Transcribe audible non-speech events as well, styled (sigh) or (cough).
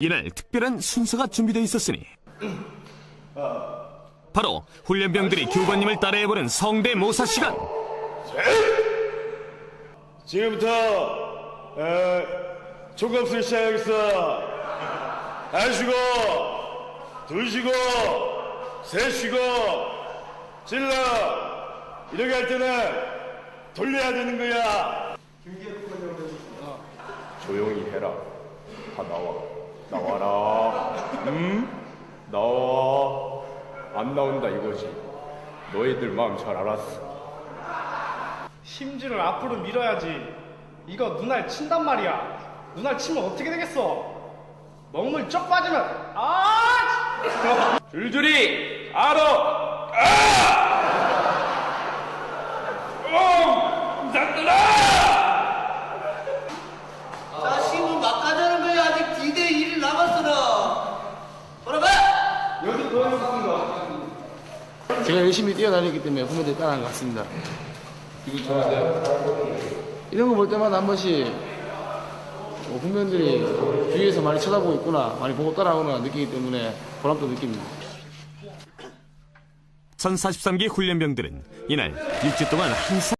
이날 특별한 순서가 준비되어 있었으니 바로 훈련병들이 교관님을 따라해보는 성대모사 시간 지금부터 에, 총검술 시작하겠어. 한 쉬고, 둘 쉬고, 셋 쉬고, 찔러. 이렇게 할 때는 돌려야 되는 거야. 조용히 해라. 다 나와. 나와라. 음? 나와. 안 나온다 이거지. 너희들 마음 잘 알았어. 심지를 앞으로 밀어야지. 이거 눈알 친단 말이야. 눈알 치면 어떻게 되겠어? 먹물 쩍 빠지면 아! (laughs) 줄줄이 알아. 아! 어! 자식은 제가 열심히 뛰어다녔기 때문에 후배들이 따라한 것 같습니다. 이거 좋은데요? 이런 거 볼 때마다 한 번씩 뭐 후배들이 주위에서 많이 쳐다보고 있구나, 많이 보고 따라오구나 느끼기 때문에 보람도 느낍니다. 1043기 훈련병들은 이날 6주 동안 항상